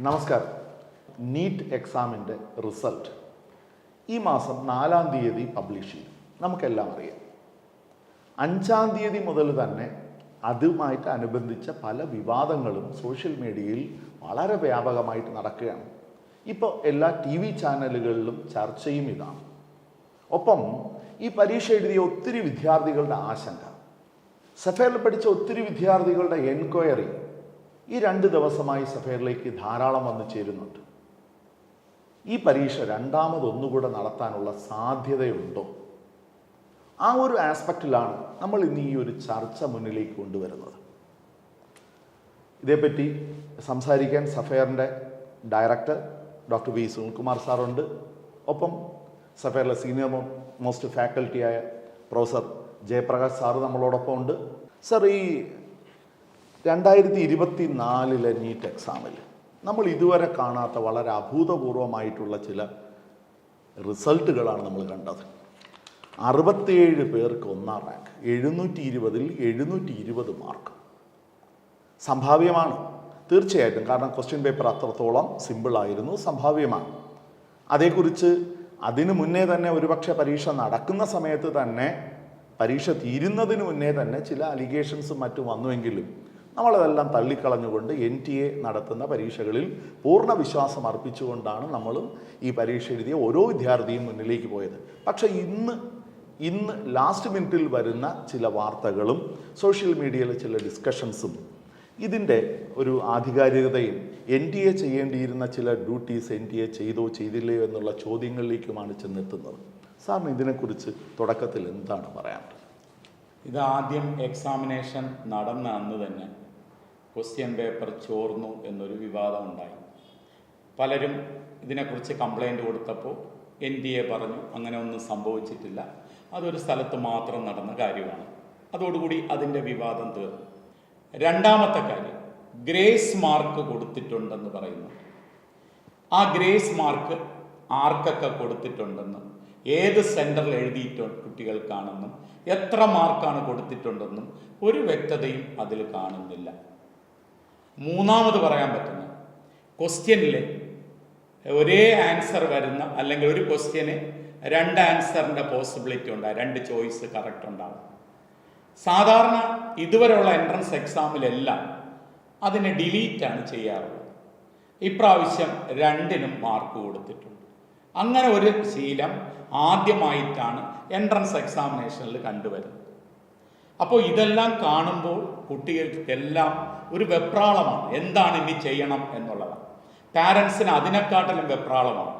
നമസ്കാരം. നീറ്റ് എക്സാമിന്റെ റിസൾട്ട്. ഈ മാസം നാലാം തീയതി പബ്ലിഷ് ചെയ്യും. നമുക്കെല്ലാം അറിയാം. അഞ്ചാം തീയതി മുതൽ തന്നെ അതുമായിട്ട് അനുബന്ധിച്ച പല വിവാദങ്ങളും സോഷ്യൽ മീഡിയയിൽ വളരെ വ്യാപകമായിട്ട് നടക്കുകയാണ്. ഇപ്പോൾ എല്ലാ ടി വി ചാനലുകളിലും ചർച്ചയും ഇതാണ്. ഒപ്പം ഈ പരീക്ഷ എഴുതിയ ഒത്തിരി വിദ്യാർത്ഥികളുടെ ആശങ്ക. സഫേറിൽ പഠിച്ച ഒത്തിരി വിദ്യാർത്ഥികളുടെ എൻക്വയറി ഈ രണ്ട് ദിവസമായി സഭയിലേക്ക് ധാരാളം വന്നു ചേരുന്നുണ്ട്. ഈ പരീക്ഷ രണ്ടാമതൊന്നുകൂടെ നടത്താനുള്ള സാധ്യതയുണ്ടോ? ആ ഒരു ആസ്പെക്റ്റിലാണ് നമ്മൾ ഇന്ന് ഈ ഒരു ചർച്ച മുന്നിലേക്ക് കൊണ്ടുവരുന്നത്. ഇതേപ്പറ്റി സംസാരിക്കാൻ സഫയറിന്റെ ഡയറക്ടർ ഡോക്ടർ വി സുനിൽകുമാർ സാറുണ്ട്. ഒപ്പം സഫയറിലെ സീനിയർ മോസ്റ്റ് ഫാക്കൽറ്റിയായ പ്രൊഫസർ ജയപ്രകാശ് സാറ് നമ്മളോടൊപ്പം ഉണ്ട് സർ ഈ രണ്ടായിരത്തി ഇരുപത്തി നാലിലെ നീറ്റ് എക്സാമിൽ നമ്മൾ ഇതുവരെ കാണാത്ത വളരെ അഭൂതപൂർവമായിട്ടുള്ള ചില റിസൾട്ടുകളാണ് നമ്മൾ കണ്ടത്. അറുപത്തിയേഴ് പേർക്ക് ഒന്നാം റാങ്ക് എഴുന്നൂറ്റി ഇരുപതിൽ എഴുന്നൂറ്റി ഇരുപത് മാർക്ക്. സംഭാവ്യമാണ്. തീർച്ചയായിട്ടും കാരണം ക്വസ്റ്റ്യൻ പേപ്പർ അത്രത്തോളം സിമ്പിളായിരുന്നു സംഭാവ്യമാണ്. അതേക്കുറിച്ച് അതിനു മുന്നേ തന്നെ ഒരുപക്ഷെ പരീക്ഷ നടക്കുന്ന സമയത്ത് തന്നെ പരീക്ഷ തീരുന്നതിന് മുന്നേ തന്നെ ചില അലിഗേഷൻസും മറ്റും വന്നുവെങ്കിലും നമ്മളതെല്ലാം തള്ളിക്കളഞ്ഞുകൊണ്ട് എൻ ടി എ നടത്തുന്ന പരീക്ഷകളിൽ പൂർണ വിശ്വാസം അർപ്പിച്ചുകൊണ്ടാണ് നമ്മളും ഈ പരീക്ഷ എഴുതിയ ഓരോ വിദ്യാർത്ഥിയും മുന്നിലേക്ക് പോയത്. പക്ഷേ ഇന്ന് ഇന്ന് ലാസ്റ്റ് മിനിറ്റിൽ വരുന്ന ചില വാർത്തകളും സോഷ്യൽ മീഡിയയിലെ ചില ഡിസ്കഷൻസും ഇതിന്റെ ഒരു ആധികാരികതയും എൻ ടി എ ചെയ്യേണ്ടിയിരുന്ന ചില ഡ്യൂട്ടീസ് എൻ ടി എ ചെയ്തോ ചെയ്തില്ലയോ എന്നുള്ള ചോദ്യങ്ങളിലേക്കുമാണ് ചെന്നെത്തുന്നത്. സാറിന് ഇതിനെക്കുറിച്ച് തുടക്കത്തിൽ എന്താണ് പറയാനുള്ളത്? ഇത് ആദ്യം എക്സാമിനേഷൻ നടന്ന അന്ന് തന്നെ ക്വസ്റ്റ്യൻ പേപ്പർ ചോർന്നു എന്നൊരു വിവാദം ഉണ്ടായി. പലരും ഇതിനെക്കുറിച്ച് കംപ്ലൈന്റ് കൊടുത്തപ്പോൾ എൻ ഡി എ പറഞ്ഞു അങ്ങനെ ഒന്നും സംഭവിച്ചിട്ടില്ല. അതൊരു സ്ഥലത്ത് മാത്രം നടന്ന കാര്യമാണ്. അതോടുകൂടി അതിന്റെ വിവാദം തീർന്നു. രണ്ടാമത്തെ കാര്യം ഗ്രേസ് മാർക്ക് കൊടുത്തിട്ടുണ്ടെന്ന് പറയുന്നു. ആ ഗ്രേസ് മാർക്ക് ആർക്കൊക്കെ കൊടുത്തിട്ടുണ്ടെന്നും ഏത് സെന്ററിൽ എഴുതിയിട്ട് കുട്ടികൾക്കാണെന്നും എത്ര മാർക്കാണ് കൊടുത്തിട്ടുണ്ടെന്നും ഒരു വ്യക്തതയും അതിൽ കാണുന്നില്ല. മൂന്നാമത് പറയാൻ പറ്റുന്ന ക്വസ്റ്റ്യനിൽ ഒരേ ആൻസർ വരുന്ന അല്ലെങ്കിൽ ഒരു ക്വസ്റ്റ്യന് രണ്ട് ആൻസറിന്റെ പോസിബിലിറ്റി ഉണ്ടാകും രണ്ട് ചോയ്സ് കറക്റ്റ് ഉണ്ടാകും സാധാരണ ഇതുവരെയുള്ള എൻട്രൻസ് എക്സാമിലെല്ലാം അതിനെ ഡിലീറ്റാണ് ചെയ്യാറുള്ളത്. ഇപ്രാവശ്യം രണ്ടിനും മാർക്ക് കൊടുത്തിട്ടുണ്ട്. അങ്ങനെ ഒരു ശീലം ആദ്യമായിട്ടാണ് എൻട്രൻസ് എക്സാമിനേഷനിൽ കണ്ടുവരുന്നത്. അപ്പോൾ ഇതെല്ലാം കാണുമ്പോൾ കുട്ടികൾക്കെല്ലാം ഒരു വെപ്രാളമാണ്. എന്താണ് ഇനി ചെയ്യണം എന്നുള്ളതാണ് പാരൻസിന് അതിനെക്കാട്ടിലും വെപ്രാളമാണ്.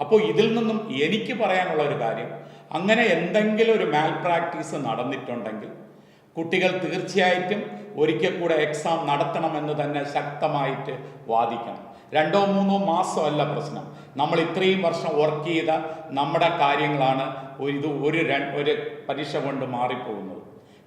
അപ്പോൾ ഇതിൽ നിന്നും എനിക്ക് പറയാനുള്ള ഒരു കാര്യം അങ്ങനെ എന്തെങ്കിലും ഒരു മാൽ പ്രാക്ടീസ് നടന്നിട്ടുണ്ടെങ്കിൽ കുട്ടികൾ തീർച്ചയായിട്ടും ഒരിക്കൽ കൂടെ എക്സാം നടത്തണമെന്ന് തന്നെ ശക്തമായിട്ട് വാദിക്കണം. രണ്ടോ മൂന്നോ മാസം അല്ല പ്രശ്നം. നമ്മൾ ഇത്രയും വർഷം വർക്ക് ചെയ്ത നമ്മുടെ കാര്യങ്ങളാണ് ഒരു ഇത് ഒരു ഒരു പരീക്ഷ കൊണ്ട് മാറിപ്പോകുന്നത്.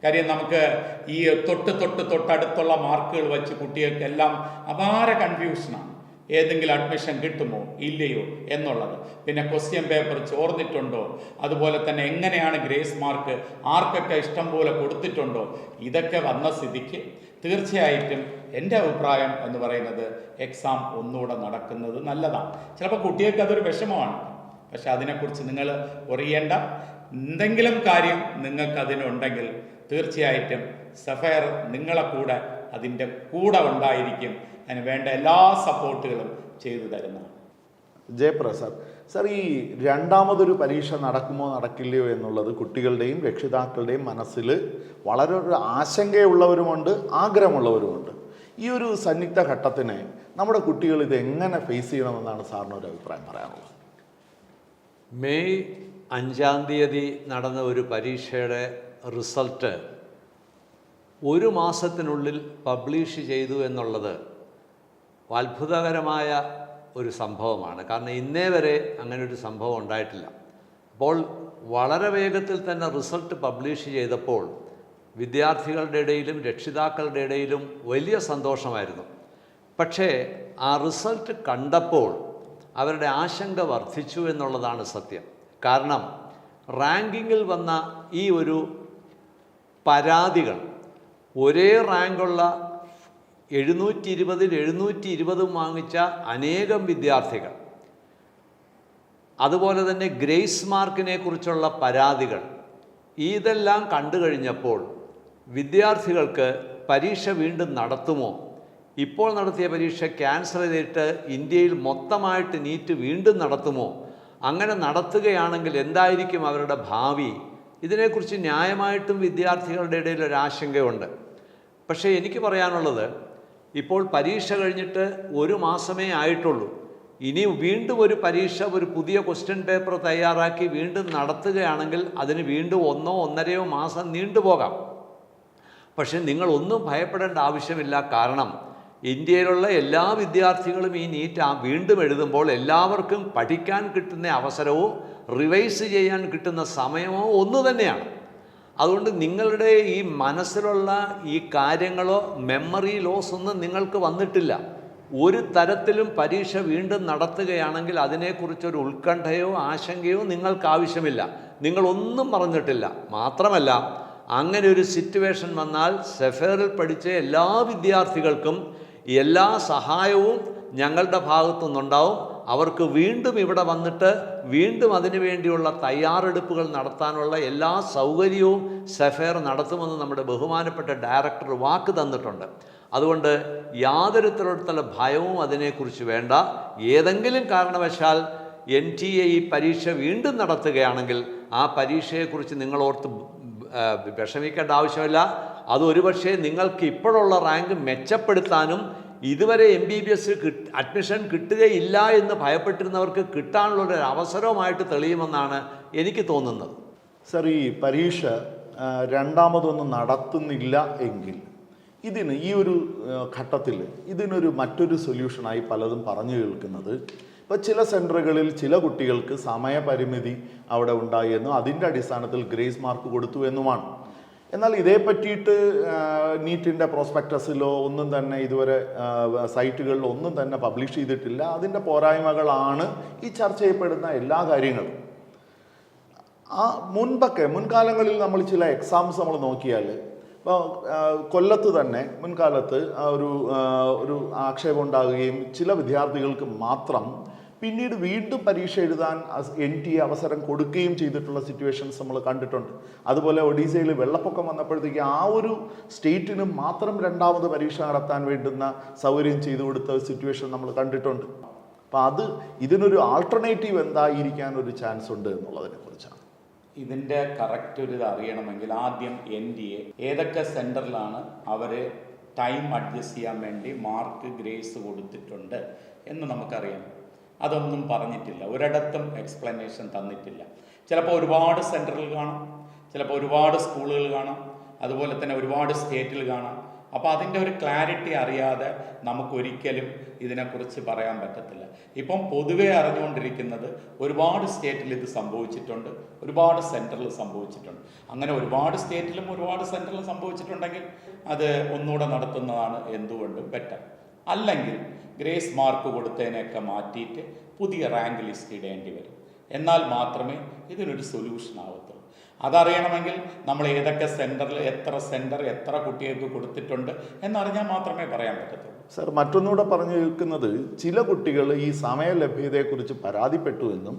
കാര്യം നമുക്ക് ഈ തൊട്ട് തൊട്ട് തൊട്ടടുത്തുള്ള മാർക്കുകൾ വെച്ച് കുട്ടികൾക്കെല്ലാം അപാര കൺഫ്യൂഷനാണ് ഏതെങ്കിലും അഡ്മിഷൻ കിട്ടുമോ? ഇല്ലയോ? എന്നുള്ളത്. പിന്നെ ക്വസ്റ്റ്യൻ പേപ്പർ ചോർന്നിട്ടുണ്ടോ? അതുപോലെ തന്നെ എങ്ങനെയാണ് ഗ്രേസ് മാർക്ക്? ആർക്കൊക്കെ ഇഷ്ടം പോലെ കൊടുത്തിട്ടുണ്ടോ? ഇതൊക്കെ വന്ന സ്ഥിതിക്ക് തീർച്ചയായിട്ടും എന്റെ അഭിപ്രായം എന്ന് പറയുന്നത് എക്സാം ഒന്നുകൂടെ നടക്കുന്നത് നല്ലതാണ്. ചിലപ്പോൾ കുട്ടികൾക്ക് അതൊരു വിഷമമാണ്. പക്ഷെ അതിനെക്കുറിച്ച് നിങ്ങൾ അറിയേണ്ട എന്തെങ്കിലും കാര്യം നിങ്ങൾക്ക് അതിനുണ്ടെങ്കിൽ തീർച്ചയായിട്ടും സഫയർ നിങ്ങളെ കൂടെ അതിന്റെ കൂടെ ഉണ്ടായിരിക്കും. അതിന് വേണ്ട എല്ലാ സപ്പോർട്ടുകളും ചെയ്തു തരുന്നതാണ് ജയപ്രസാദ് സർ ഈ രണ്ടാമതൊരു പരീക്ഷ നടക്കുമോ നടക്കില്ലയോ എന്നുള്ളത് കുട്ടികളുടെയും രക്ഷിതാക്കളുടെയും മനസ്സിൽ വളരെ ഒരു ആശങ്കയുള്ളവരുമുണ്ട് ആഗ്രഹമുള്ളവരുമുണ്ട്. ഈ ഒരു സന്നിഗ്ധ ഘട്ടത്തിനെ നമ്മുടെ കുട്ടികൾ ഇത് എങ്ങനെ ഫേസ് ചെയ്യണമെന്നാണ് സാറിന് ഒരു അഭിപ്രായം പറയാനുള്ളത്? മെയ് അഞ്ചാം തീയതി നടന്ന ഒരു പരീക്ഷയുടെ റിസൾട്ട് ഒരു മാസത്തിനുള്ളിൽ പബ്ലിഷ് ചെയ്തു എന്നുള്ളത് അത്ഭുതകരമായ ഒരു സംഭവമാണ്. കാരണം ഇന്നേ വരെ അങ്ങനെ ഒരു സംഭവം ഉണ്ടായിട്ടില്ല. അപ്പോൾ വളരെ വേഗത്തിൽ തന്നെ റിസൾട്ട് പബ്ലിഷ് ചെയ്തപ്പോൾ വിദ്യാർത്ഥികളുടെ ഇടയിലും രക്ഷിതാക്കളുടെ ഇടയിലും വലിയ സന്തോഷമായിരുന്നു. പക്ഷേ ആ റിസൾട്ട് കണ്ടപ്പോൾ അവരുടെ ആശങ്ക വർദ്ധിച്ചു എന്നുള്ളതാണ് സത്യം. കാരണം റാങ്കിങ്ങിൽ വന്ന ഈ ഒരു പരാതികൾ. ഒരേ റാങ്കുള്ള എഴുന്നൂറ്റി ഇരുപതിൽ എഴുന്നൂറ്റി ഇരുപതും വാങ്ങിച്ച അനേകം വിദ്യാർത്ഥികൾ. അതുപോലെ തന്നെ ഗ്രേസ് മാർക്കിനെ കുറിച്ചുള്ള പരാതികൾ. ഇതെല്ലാം കണ്ടു കഴിഞ്ഞപ്പോൾ വിദ്യാർത്ഥികൾക്ക് പരീക്ഷ വീണ്ടും നടത്തുമോ? ഇപ്പോൾ നടത്തിയ പരീക്ഷ ക്യാൻസൽ ചെയ്തിട്ട് ഇന്ത്യയിൽ മൊത്തമായിട്ട് നീറ്റ് വീണ്ടും നടത്തുമോ? അങ്ങനെ നടത്തുകയാണെങ്കിൽ എന്തായിരിക്കും അവരുടെ ഭാവി? ഇതിനെക്കുറിച്ച് ന്യായമായിട്ടും വിദ്യാർത്ഥികളുടെ ഇടയിൽ ഒരു ആശങ്കയുണ്ട്. പക്ഷേ എനിക്ക് പറയാനുള്ളത് ഇപ്പോൾ പരീക്ഷ കഴിഞ്ഞിട്ട് ഒരു മാസമേ ആയിട്ടുള്ളൂ. ഇനി വീണ്ടും ഒരു പരീക്ഷ ഒരു പുതിയ ക്വസ്റ്റ്യൻ പേപ്പർ തയ്യാറാക്കി വീണ്ടും നടത്തുകയാണെങ്കിൽ അതിന് വീണ്ടും ഒന്നോ ഒന്നരയോ മാസം നീണ്ടുപോകാം. പക്ഷേ നിങ്ങളൊന്നും ഭയപ്പെടേണ്ട ആവശ്യമില്ല. കാരണം ഇന്ത്യയിലുള്ള എല്ലാ വിദ്യാർത്ഥികളും ഈ നീറ്റ് വീണ്ടും എഴുതുമ്പോൾ എല്ലാവർക്കും പഠിക്കാൻ കിട്ടുന്ന അവസരവും റിവൈസ് ചെയ്യാൻ കിട്ടുന്ന സമയമോ ഒന്നു തന്നെയാണ്. അതുകൊണ്ട് നിങ്ങളുടെ ഈ മനസ്സിലുള്ള ഈ കാര്യങ്ങളോ മെമ്മറി ലോസ് ഒന്നും നിങ്ങൾക്ക് വന്നിട്ടില്ല. ഒരു തരത്തിലും പരീക്ഷ വീണ്ടും നടത്തുകയാണെങ്കിൽ അതിനെക്കുറിച്ചൊരു ഉത്കണ്ഠയോ ആശങ്കയോ നിങ്ങൾക്ക് ആവശ്യമില്ല. നിങ്ങളൊന്നും പറഞ്ഞിട്ടില്ല മാത്രമല്ല അങ്ങനെ ഒരു സിറ്റുവേഷൻ വന്നാൽ സെഫേറിൽ പഠിച്ച എല്ലാ വിദ്യാർത്ഥികൾക്കും എല്ലാ സഹായവും ഞങ്ങളുടെ ഭാഗത്തുനിന്നുണ്ടാവും. അവർക്ക് വീണ്ടും ഇവിടെ വന്നിട്ട് വീണ്ടും അതിനു വേണ്ടിയുള്ള തയ്യാറെടുപ്പുകൾ നടത്താനുള്ള എല്ലാ സൗകര്യവും സെഫേർ നടത്തുമെന്ന് നമ്മുടെ ബഹുമാനപ്പെട്ട ഡയറക്ടർ വാക്ക് തന്നിട്ടുണ്ട്. അതുകൊണ്ട് യാതൊരു തരത്തിലുള്ള ഭയവും അതിനെക്കുറിച്ച് വേണ്ട. ഏതെങ്കിലും കാരണവശാൽ എൻ ടി എ ഈ പരീക്ഷ വീണ്ടും നടത്തുകയാണെങ്കിൽ ആ പരീക്ഷയെക്കുറിച്ച് നിങ്ങളോർത്ത് വിഷമിക്കേണ്ട ആവശ്യമില്ല. അത് ഒരുപക്ഷെ നിങ്ങൾക്ക് ഇപ്പോഴുള്ള റാങ്ക് മെച്ചപ്പെടുത്താനും ഇതുവരെ M B B S admission കിട്ടുകയില്ല എന്ന് ഭയപ്പെട്ടിരുന്നവർക്ക് കിട്ടാനുള്ള ഒരു അവസരവുമായിട്ട് തെളിയുമെന്നാണ് എനിക്ക് തോന്നുന്നത്. സർ ഈ പരീക്ഷ രണ്ടാമതൊന്നും നടത്തുന്നില്ല എങ്കിൽ ഇതിന് ഈ ഒരു ഘട്ടത്തിൽ ഇതിനൊരു മറ്റൊരു സൊല്യൂഷനായി പലതും പറഞ്ഞു കേൾക്കുന്നത് ഇപ്പോൾ ചില സെന്ററുകളിൽ ചില കുട്ടികൾക്ക് സമയപരിമിതി അവിടെ ഉണ്ടായി എന്നും അതിന്റെ അടിസ്ഥാനത്തിൽ ഗ്രേസ് മാർക്ക് കൊടുത്തു എന്നുമാണ്. എന്നാൽ ഇതേ പറ്റിയിട്ട് നീറ്റിന്റെ പ്രോസ്പെക്ടസിലോ ഒന്നും തന്നെ ഇതുവരെ സൈറ്റുകളിലോ ഒന്നും തന്നെ പബ്ലിഷ് ചെയ്തിട്ടില്ല. അതിന്റെ പോരായ്മകളാണ് ഈ ചർച്ച ചെയ്യപ്പെടുന്ന എല്ലാ കാര്യങ്ങളും. ആ മുൻപൊക്കെ മുൻകാലങ്ങളിൽ നമ്മൾ ചില എക്സാംസ് നമ്മൾ നോക്കിയാൽ ഇപ്പോൾ കൊല്ലത്ത് തന്നെ മുൻകാലത്ത് ഒരു ഒരു ആക്ഷേപം ഉണ്ടാകുകയും ചില വിദ്യാർത്ഥികൾക്ക് മാത്രം പിന്നീട് വീണ്ടും പരീക്ഷ എഴുതാൻ എൻ ടി എ അവസരം കൊടുക്കുകയും ചെയ്തിട്ടുള്ള സിറ്റുവേഷൻസ് നമ്മൾ കണ്ടിട്ടുണ്ട്. അതുപോലെ ഒഡീസയിൽ വെള്ളപ്പൊക്കം വന്നപ്പോഴത്തേക്ക് ആ ഒരു സ്റ്റേറ്റിന് മാത്രം രണ്ടാമത് പരീക്ഷ നടത്താൻ വേണ്ടുന്ന സൗകര്യം ചെയ്തു കൊടുത്ത സിറ്റുവേഷൻ നമ്മൾ കണ്ടിട്ടുണ്ട്. അപ്പം അത് ഇതിനൊരു ആൾട്ടർനേറ്റീവ് എന്തായിരിക്കാൻ ഒരു ചാൻസ് ഉണ്ട് എന്നുള്ളതിനെ കുറിച്ചാണ്. ഇതിന്റെ കറക്റ്റ് ഒരു ഇത് അറിയണമെങ്കിൽ ആദ്യം എൻ ഡി എ ഏതൊക്കെ സെന്ററിലാണ് അവർ ടൈം അഡ്ജസ്റ്റ് ചെയ്യാൻ വേണ്ടി മാർക്ക് ഗ്രേസ് കൊടുത്തിട്ടുണ്ട് എന്ന് നമുക്കറിയാം. അതൊന്നും പറഞ്ഞിട്ടില്ല. ഒരിടത്തും എക്സ്പ്ലനേഷൻ തന്നിട്ടില്ല. ചിലപ്പോൾ ഒരുപാട് സെന്ററിൽ കാണാം. ചിലപ്പോൾ ഒരുപാട് സ്കൂളുകൾ കാണാം. അതുപോലെ തന്നെ ഒരുപാട് സ്റ്റേറ്റിൽ കാണാം. അപ്പോൾ അതിന്റെ ഒരു ക്ലാരിറ്റി അറിയാതെ നമുക്കൊരിക്കലും ഇതിനെക്കുറിച്ച് പറയാൻ പറ്റത്തില്ല. ഇപ്പം പൊതുവേ അറിഞ്ഞുകൊണ്ടിരിക്കുന്നത് ഒരുപാട് സ്റ്റേറ്റിൽ ഇത് സംഭവിച്ചിട്ടുണ്ട്. ഒരുപാട് സെന്ററിൽ സംഭവിച്ചിട്ടുണ്ട്. അങ്ങനെ ഒരുപാട് സ്റ്റേറ്റിലും ഒരുപാട് സെന്ററിലും സംഭവിച്ചിട്ടുണ്ടെങ്കിൽ അത് ഒന്നുകൂടെ നടത്തുന്നതാണ് എന്തുകൊണ്ടും ബെറ്റർ അല്ലെങ്കിൽ ഗ്രേസ് മാർക്ക് കൊടുത്തതിനെയൊക്കെ മാറ്റിയിട്ട് പുതിയ റാങ്ക് ലിസ്റ്റ് ഇടേണ്ടി വരും. എന്നാൽ മാത്രമേ ഇതിനൊരു സൊല്യൂഷൻ ആവത്തുള്ളൂ. അതറിയണമെങ്കിൽ നമ്മൾ ഏതൊക്കെ സെന്ററിൽ എത്ര സെന്റർ എത്ര കുട്ടികൾക്ക് കൊടുത്തിട്ടുണ്ട് എന്നറിഞ്ഞാൽ മാത്രമേ പറയാൻ പറ്റത്തുള്ളൂ. സർ മറ്റൊന്നുകൂടെ പറഞ്ഞു കേൾക്കുന്നത് ചില കുട്ടികൾ ഈ സമയ ലഭ്യതയെക്കുറിച്ച് പരാതിപ്പെട്ടു എന്നും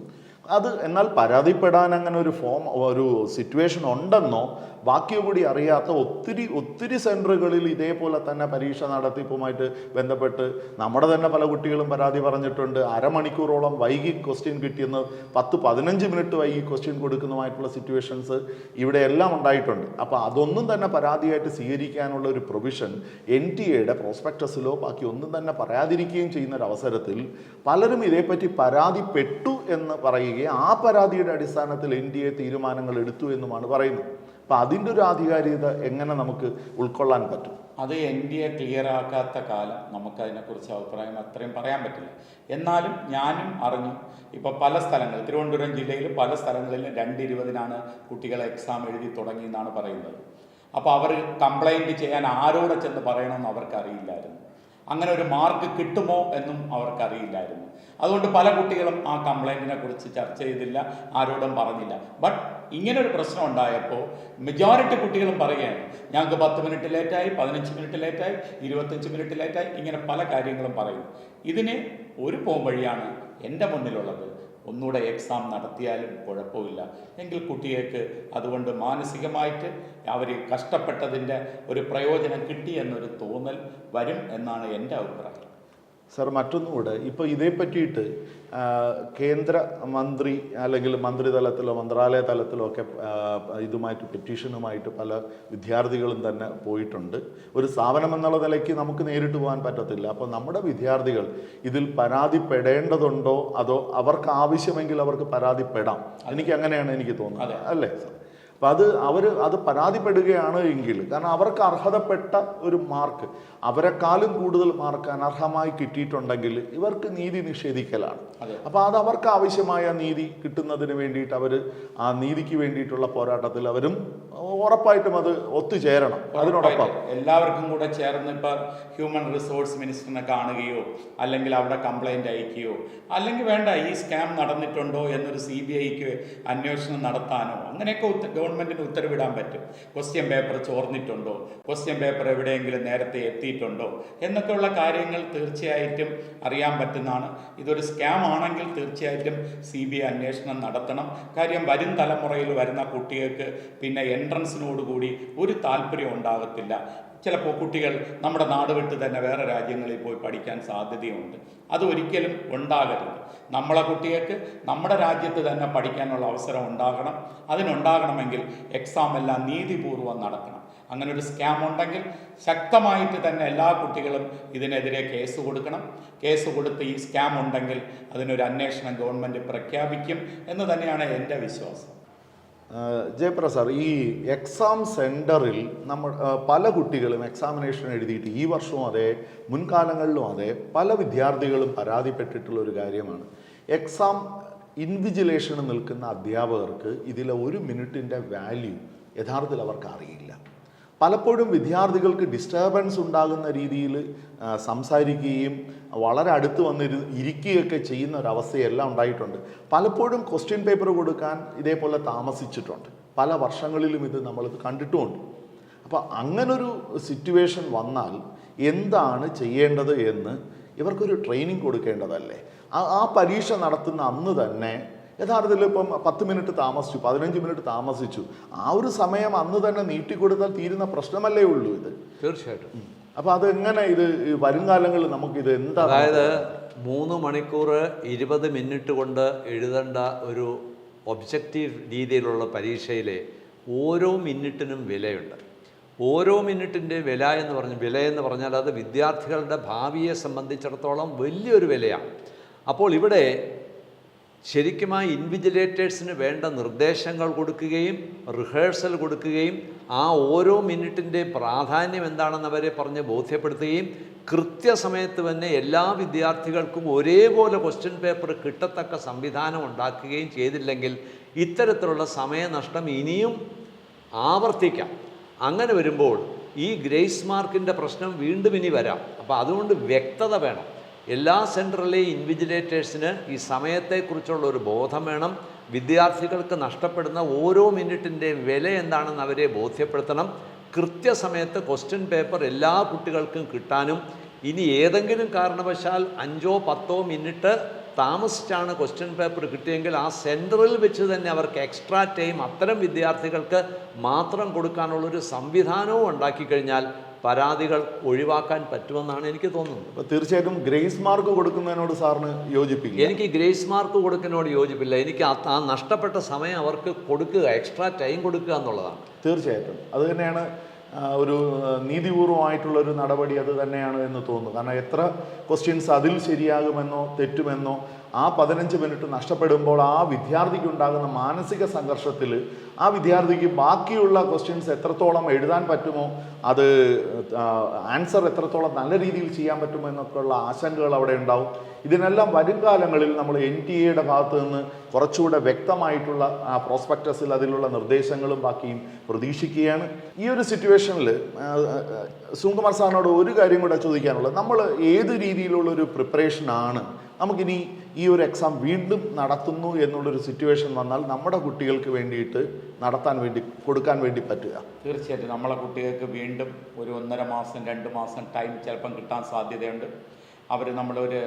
അത് എന്നാൽ പരാതിപ്പെടാൻ അങ്ങനെ ഒരു ഫോം ഒരു സിറ്റുവേഷൻ ഉണ്ടെന്നോ ബാക്കിയോ കൂടി അറിയാത്ത ഒത്തിരി ഒത്തിരി സെന്ററുകളിൽ ഇതേപോലെ തന്നെ പരീക്ഷ നടത്തിപ്പുമായിട്ട് ബന്ധപ്പെട്ട് നമ്മുടെ തന്നെ പല കുട്ടികളും പരാതി പറഞ്ഞിട്ടുണ്ട്. അരമണിക്കൂറോളം വൈകി ക്വസ്റ്റ്യൻ കിട്ടിയെന്ന് പത്ത് പതിനഞ്ച് മിനിറ്റ് വൈകി ക്വസ്റ്റ്യൻ കൊടുക്കുന്നതുമായിട്ടുള്ള സിറ്റുവേഷൻസ് ഇവിടെ എല്ലാം ഉണ്ടായിട്ടുണ്ട്. അപ്പോൾ അതൊന്നും തന്നെ പരാതിയായിട്ട് സ്വീകരിക്കാനുള്ള ഒരു പ്രൊവിഷൻ എൻ ടി എയുടെ പ്രോസ്പെക്ടസിലോ ബാക്കി ഒന്നും തന്നെ പറയാതിരിക്കുകയും ചെയ്യുന്ന ഒരു അവസരത്തിൽ പലരും ഇതേപ്പറ്റി പരാതിപ്പെട്ടു എന്ന് പറയുകയും ആ പരാതിയുടെ അടിസ്ഥാനത്തിൽ എൻ ഡി എ തീരുമാനങ്ങൾ എടുത്തു എന്നുമാണ് പറയുന്നത്. അപ്പം അതിന്റെ ഒരു ആധികാരികത എങ്ങനെ നമുക്ക് ഉൾക്കൊള്ളാൻ പറ്റും? അത് എൻ ഡി എ ക്ലിയർ ആക്കാത്ത കാലം നമുക്കതിനെക്കുറിച്ച് അഭിപ്രായം അത്രയും പറയാൻ പറ്റില്ല. എന്നാലും ഞാനും അറിഞ്ഞു. ഇപ്പോൾ പല സ്ഥലങ്ങളിൽ തിരുവനന്തപുരം ജില്ലയിൽ പല സ്ഥലങ്ങളിലും രണ്ട് ഇരുപതിനാണ് കുട്ടികൾ എക്സാം എഴുതി തുടങ്ങിയെന്നാണ് പറയുന്നത്. അപ്പോൾ അവർ കംപ്ലൈന്റ് ചെയ്യാൻ ആരോടെ ചെന്ന് പറയണമെന്ന് അവർക്കറിയില്ലായിരുന്നു. അങ്ങനെ ഒരു മാർക്ക് കിട്ടുമോ എന്നും അവർക്കറിയില്ലായിരുന്നു. അതുകൊണ്ട് പല കുട്ടികളും ആ കംപ്ലൈന്റിനെ കുറിച്ച് ചർച്ച ചെയ്തില്ല ആരോടും പറഞ്ഞില്ല. ബട്ട് ഇങ്ങനെ ഒരു പ്രശ്നം ഉണ്ടായപ്പോൾ മെജോറിറ്റി കുട്ടികളും പറയുകയാണ് ഞങ്ങൾക്ക് പത്ത് മിനിറ്റ് ലേറ്റായി പതിനഞ്ച് മിനിറ്റ് ലേറ്റായി ഇരുപത്തഞ്ച് മിനിറ്റ് ലേറ്റായി ഇങ്ങനെ പല കാര്യങ്ങളും പറയും ഇതിന് ഒരു പോം വഴിയാണ് എന്റെ മുന്നിലുള്ളത്. ഒന്നുകൂടെ എക്സാം നടത്തിയാലും കുഴപ്പമില്ല. എങ്കിൽ കുട്ടികൾക്ക് അതുകൊണ്ട് മാനസികമായിട്ട് അവർ കഷ്ടപ്പെട്ടതിന്റെ ഒരു പ്രയോജനം കിട്ടി എന്നൊരു തോന്നൽ വരും എന്നാണ് എന്റെ അഭിപ്രായം. സാർ മറ്റൊന്നുകൂടെ ഇപ്പോൾ ഇതേ പറ്റിയിട്ട് കേന്ദ്ര മന്ത്രി അല്ലെങ്കിൽ മന്ത്രിതലത്തിലോ മന്ത്രാലയ തലത്തിലോ ഒക്കെ ഇതുമായിട്ട് പെറ്റീഷനുമായിട്ട് പല വിദ്യാർത്ഥികളും തന്നെ പോയിട്ടുണ്ട്. ഒരു സ്ഥാപനം എന്നുള്ള നിലയ്ക്ക് നമുക്ക് നേരിട്ട് പോകാൻ പറ്റത്തില്ല. അപ്പോൾ നമ്മുടെ വിദ്യാർത്ഥികൾ ഇതിൽ പരാതിപ്പെടേണ്ടതുണ്ടോ? അതോ അവർക്ക് ആവശ്യമെങ്കിൽ അവർക്ക് പരാതിപ്പെടാം. എനിക്ക് അങ്ങനെയാണ് എനിക്ക് തോന്നുന്നത്. അല്ലേ? സാർ അപ്പം അത് അവർ അത് പരാതിപ്പെടുകയാണ് എങ്കിൽ കാരണം അവർക്ക് അർഹതപ്പെട്ട ഒരു മാർക്ക് അവരെക്കാളും കൂടുതൽ മാർക്ക് അനർഹമായി കിട്ടിയിട്ടുണ്ടെങ്കിൽ ഇവർക്ക് നീതി നിഷേധിക്കലാണ്. അപ്പോൾ അത് അവർക്ക് ആവശ്യമായ നീതി കിട്ടുന്നതിന് വേണ്ടിയിട്ട് അവർ ആ നീതിക്ക് വേണ്ടിയിട്ടുള്ള പോരാട്ടത്തിൽ അവരും ഉറപ്പായിട്ടും അത് ഒത്തുചേരണം. അതിനോടൊപ്പം. എല്ലാവർക്കും കൂടെ ചേർന്ന് ഇപ്പം ഹ്യൂമൻ റിസോഴ്സ് മിനിസ്റ്ററിനെ കാണുകയോ അല്ലെങ്കിൽ അവിടെ കംപ്ലൈന്റ് അയക്കുകയോ അല്ലെങ്കിൽ വേണ്ട ഈ സ്കാം നടന്നിട്ടുണ്ടോ എന്നൊരു സി ബി ഐക്ക് അന്വേഷണം നടത്താനോ അങ്ങനെയൊക്കെ ഉത്ത ഗവൺമെന്റിന് ഉത്തരവിടാൻ പറ്റും. ക്വസ്റ്റ്യൻ പേപ്പർ ചോർന്നിട്ടുണ്ടോ? ക്വസ്റ്റ്യൻ പേപ്പർ എവിടെയെങ്കിലും നേരത്തെ എത്തിയിട്ടുണ്ടോ? എന്നൊക്കെയുള്ള കാര്യങ്ങൾ തീർച്ചയായിട്ടും അറിയാൻ പറ്റുന്നതാണ്. ഇതൊരു സ്കാം ആണെങ്കിൽ തീർച്ചയായിട്ടും സി ബി ഐ അന്വേഷണം നടത്തണം. കാര്യം വരും തലമുറയിൽ വരുന്ന കുട്ടികൾക്ക് പിന്നെ എൻട്രൻസിനോടുകൂടി ഒരു താല്പര്യം ഉണ്ടാകത്തില്ല. ചിലപ്പോൾ കുട്ടികൾ നമ്മുടെ നാട് വിട്ട് തന്നെ വേറെ രാജ്യങ്ങളിൽ പോയി പഠിക്കാൻ സാധ്യതയുണ്ട്. അത് ഒരിക്കലും ഉണ്ടാകരുത്. നമ്മളെ കുട്ടികൾക്ക് നമ്മുടെ രാജ്യത്ത് തന്നെ പഠിക്കാനുള്ള അവസരം ഉണ്ടാകണം. അതിനുണ്ടാകണമെങ്കിൽ എക്സാം എല്ലാം നീതിപൂർവം നടക്കണം അങ്ങനെ ഒരു സ്കാം ഉണ്ടെങ്കിൽ ശക്തമായിട്ട് തന്നെ എല്ലാ കുട്ടികളും ഇതിനെതിരെ കേസ് കൊടുക്കണം. കേസ് കൊടുത്ത് ഈ സ്കാം ഉണ്ടെങ്കിൽ അതിനൊരു അന്വേഷണം ഗവൺമെന്റ് പ്രഖ്യാപിക്കും എന്ന് തന്നെയാണ് എന്റെ വിശ്വാസം. ജയപ്രസാദ് ഈ എക്സാം സെന്ററിൽ നമ്മൾ പല കുട്ടികളും എക്സാമിനേഷൻ എഴുതിയിട്ട് ഈ വർഷവും അതെ മുൻകാലങ്ങളിലും അതെ പല വിദ്യാർത്ഥികളും പരാതിപ്പെട്ടിട്ടുള്ള ഒരു കാര്യമാണ്. എക്സാം ഇൻവിജിലേഷന് നിൽക്കുന്ന അധ്യാപകർക്ക് ഇതിലെ ഒരു മിനിറ്റിന്റെ വാല്യൂ യഥാർത്ഥത്തിൽ അവർക്ക് അറിയില്ല. പലപ്പോഴും വിദ്യാർത്ഥികൾക്ക് ഡിസ്റ്റർബൻസ് ഉണ്ടാകുന്ന രീതിയിൽ സംസാരിക്കുകയും വളരെ അടുത്ത് വന്നിരു ഇരിക്കുകയൊക്കെ ചെയ്യുന്ന ഒരു അവസ്ഥയെല്ലാം ഉണ്ടായിട്ടുണ്ട്. പലപ്പോഴും ക്വസ്റ്റ്യൻ പേപ്പർ കൊടുക്കാൻ ഇതേപോലെ താമസിച്ചിട്ടുണ്ട്. പല വർഷങ്ങളിലും ഇത് നമ്മൾ കണ്ടിട്ടുമുണ്ട്. അപ്പോൾ അങ്ങനൊരു സിറ്റുവേഷൻ വന്നാൽ എന്താണ് ചെയ്യേണ്ടത് എന്ന് ഇവർക്കൊരു ട്രെയിനിങ് കൊടുക്കേണ്ടതല്ലേ? ആ പരീക്ഷ നടത്തുന്ന അന്ന് തന്നെ യഥാർത്ഥത്തിൽ ഇപ്പം പത്ത് മിനിറ്റ് താമസിച്ചു പതിനഞ്ച് മിനിറ്റ് താമസിച്ചു. ആ ഒരു സമയം അന്ന് തന്നെ നീട്ടിക്കൊടുത്താൽ തീരുന്ന പ്രശ്നമല്ലേ ഉള്ളൂ ഇത്. തീർച്ചയായിട്ടും. അപ്പോൾ അതെങ്ങനെ ഇത് വരും കാലങ്ങളിൽ നമുക്കിത് എന്താ അതായത് മൂന്ന് മണിക്കൂർ ഇരുപത് മിനിറ്റ് കൊണ്ട് എഴുതേണ്ട ഒരു ഒബ്ജക്റ്റീവ് രീതിയിലുള്ള പരീക്ഷയിലെ ഓരോ മിനിറ്റിനും വിലയുണ്ട്. ഓരോ മിനിറ്റിന്റെ വില എന്ന് പറഞ്ഞ് വില എന്ന് പറഞ്ഞാൽ അത് വിദ്യാർത്ഥികളുടെ ഭാവിയെ സംബന്ധിച്ചിടത്തോളം വലിയൊരു വിലയാണ്. അപ്പോൾ ഇവിടെ ശരിക്കും ആ ഇൻവിജിലേറ്റേഴ്സിന് വേണ്ട നിർദ്ദേശങ്ങൾ കൊടുക്കുകയും റിഹേഴ്സൽ കൊടുക്കുകയും ആ ഓരോ മിനിറ്റിന്റെ പ്രാധാന്യം എന്താണെന്ന് അവരെ പറഞ്ഞ് ബോധ്യപ്പെടുത്തുകയും കൃത്യസമയത്ത് തന്നെ എല്ലാ വിദ്യാർത്ഥികൾക്കും ഒരേപോലെ ക്വസ്റ്റ്യൻ പേപ്പർ കിട്ടത്തക്ക സംവിധാനം ഉണ്ടാക്കുകയും ചെയ്തില്ലെങ്കിൽ ഇത്തരത്തിലുള്ള സമയനഷ്ടം ഇനിയും ആവർത്തിക്കാം. അങ്ങനെ വരുമ്പോൾ ഈ ഗ്രേസ് മാർക്കിന്റെ പ്രശ്നം വീണ്ടും ഇനി വരാം. അപ്പോൾ അതുകൊണ്ട് വ്യക്തത വേണം. എല്ലാ സെന്ററിലെയും ഇൻവിജിലേറ്റേഴ്സിന് ഈ സമയത്തെക്കുറിച്ചുള്ള ഒരു ബോധം വേണം. വിദ്യാർത്ഥികൾക്ക് നഷ്ടപ്പെടുന്ന ഓരോ മിനിറ്റിന്റെ വില എന്താണെന്ന് അവരെ ബോധ്യപ്പെടുത്തണം. കൃത്യസമയത്ത് ക്വസ്റ്റ്യൻ പേപ്പർ എല്ലാ കുട്ടികൾക്കും കിട്ടാനും. ഇനി ഏതെങ്കിലും കാരണവശാൽ അഞ്ചോ പത്തോ മിനിറ്റ് താമസിച്ചാണ് ക്വസ്റ്റ്യൻ പേപ്പർ കിട്ടിയെങ്കിൽ ആ സെന്ററിൽ വെച്ച് തന്നെ അവർക്ക് എക്സ്ട്രാ ടൈം അത്തരം വിദ്യാർത്ഥികൾക്ക് മാത്രം കൊടുക്കാനുള്ളൊരു സംവിധാനവും ഉണ്ടാക്കി കഴിഞ്ഞാൽ പരാതികൾ ഒഴിവാക്കാൻ പറ്റുമെന്നാണ് എനിക്ക് തോന്നുന്നത്. അപ്പോൾ തീർച്ചയായിട്ടും ഗ്രേസ് മാർക്ക് കൊടുക്കുന്നതിനോട് സാറിന് യോജിപ്പില്ല. എനിക്ക് ഗ്രേസ് മാർക്ക് കൊടുക്കുന്നതിനോട് യോജിപ്പില്ല. എനിക്ക് ആ നഷ്ടപ്പെട്ട സമയം അവർക്ക് കൊടുക്കുക എക്സ്ട്രാ ടൈം കൊടുക്കുക എന്നുള്ളതാണ്. തീർച്ചയായിട്ടും. അത് തന്നെയാണ് ഒരു നീതിപൂർവമായിട്ടുള്ള ഒരു നടപടി അത് തന്നെയാണ് എന്ന് തോന്നുന്നു. കാരണം എത്ര ക്വസ്റ്റ്യൻസ് അതിൽ ശരിയാകുമെന്നോ തെറ്റുമെന്നോ ആ പതിനഞ്ച് മിനിറ്റ് നഷ്ടപ്പെടുമ്പോൾ ആ വിദ്യാർത്ഥിക്ക് ഉണ്ടാകുന്ന മാനസിക സംഘർഷത്തിൽ ആ വിദ്യാർത്ഥിക്ക് ബാക്കിയുള്ള ക്വസ്റ്റ്യൻസ് എത്രത്തോളം എഴുതാൻ പറ്റുമോ അത് ആൻസർ എത്രത്തോളം നല്ല രീതിയിൽ ചെയ്യാൻ പറ്റുമോ എന്നൊക്കെയുള്ള ആശങ്കകൾ അവിടെ ഉണ്ടാവും. ഇതിനെല്ലാം വരും കാലങ്ങളിൽ നമ്മൾ എൻ ടി എയുടെ ഭാഗത്ത് നിന്ന് കുറച്ചുകൂടെ വ്യക്തമായിട്ടുള്ള ആ പ്രോസ്പെക്ടസിൽ അതിലുള്ള നിർദ്ദേശങ്ങളും ബാക്കിയും പ്രതീക്ഷിക്കുകയാണ്. ഈ ഒരു സിറ്റുവേഷനിൽ സുകുമാർ സാറിനോട് ഒരു കാര്യം കൂടെ ചോദിക്കാനുള്ളത്. നമ്മൾ ഏത് രീതിയിലുള്ള ഒരു പ്രിപ്പറേഷനാണ് നമുക്കിനി ഈ ഒരു എക്സാം വീണ്ടും നടത്തുന്നു എന്നുള്ളൊരു സിറ്റുവേഷൻ വന്നാൽ നമ്മുടെ കുട്ടികൾക്ക് വേണ്ടിയിട്ട് നടത്താൻ വേണ്ടി കൊടുക്കാൻ വേണ്ടി പറ്റുക. തീർച്ചയായിട്ടും. നമ്മളെ കുട്ടികൾക്ക് വീണ്ടും ഒരു ഒന്നര മാസം രണ്ട് മാസം ടൈം ചിലപ്പം കിട്ടാൻ സാധ്യതയുണ്ട്. അവർ നമ്മളൊരു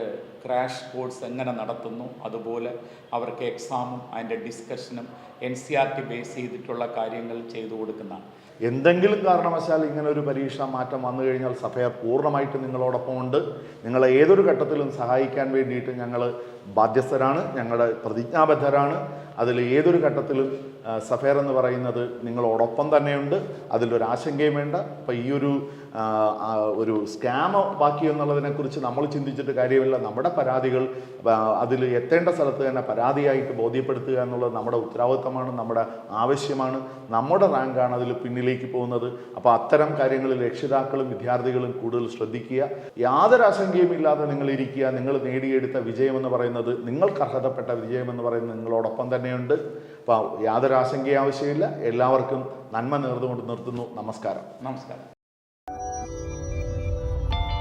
ക്രാഷ് കോഴ്സ് എങ്ങനെ നടത്തുന്നു അതുപോലെ അവർക്ക് എക്സാമും അതിന്റെ ഡിസ്കഷനും N C R T base ചെയ്തിട്ടുള്ള കാര്യങ്ങൾ ചെയ്തു കൊടുക്കുന്നതാണ്. എന്തെങ്കിലും കാരണവശാൽ ഇങ്ങനെ ഒരു പരീക്ഷ മാറ്റം വന്നു കഴിഞ്ഞാൽ സഭയ പൂർണമായിട്ട് നിങ്ങളോടൊപ്പം ഉണ്ട്. നിങ്ങളെ ഏതൊരു ഘട്ടത്തിലും സഹായിക്കാൻ വേണ്ടിയിട്ട് ഞങ്ങൾ ബാധ്യസ്ഥരാണ് ഞങ്ങളുടെ പ്രതിജ്ഞാബദ്ധരാണ്. അതിൽ ഏതൊരു ഘട്ടത്തിലും സഫേർ എന്ന് പറയുന്നത് നിങ്ങളോടൊപ്പം തന്നെയുണ്ട്. അതിലൊരു ആശങ്കയും വേണ്ട. അപ്പം ഈ ഒരു ഒരു സ്കാം ബാക്കി എന്നുള്ളതിനെക്കുറിച്ച് നമ്മൾ ചിന്തിച്ചിട്ട് കാര്യമില്ല. നമ്മുടെ പരാതികൾ അതിൽ എത്തേണ്ട സ്ഥലത്ത് തന്നെ പരാതിയായിട്ട് ബോധ്യപ്പെടുത്തുക എന്നുള്ളത് നമ്മുടെ ഉത്തരവാദിത്തമാണ് നമ്മുടെ ആവശ്യമാണ്. നമ്മുടെ റാങ്കാണ് അതിൽ പിന്നിലേക്ക് പോകുന്നത്. അപ്പോൾ അത്തരം കാര്യങ്ങളിൽ രക്ഷിതാക്കളും വിദ്യാർത്ഥികളും കൂടുതൽ ശ്രദ്ധിക്കുക. യാതൊരു ആശങ്കയും ഇല്ലാതെ നിങ്ങൾ ഇരിക്കുക. നിങ്ങൾ നേടിയെടുത്ത വിജയമെന്ന് പറയുന്നത് നിങ്ങൾക്ക് അർഹതപ്പെട്ട വിജയം എന്ന് പറയുന്നത് നിങ്ങളോടൊപ്പം തന്നെയുണ്ട്. അപ്പോൾ യാതൊരു ആശങ്കയും ആവശ്യമില്ല. എല്ലാവർക്കും നന്മ നേർന്നുകൊണ്ട് നിർത്തുന്നു. നമസ്കാരം. നമസ്കാരം.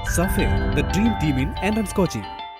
സഫേ the dream team in entrance coaching.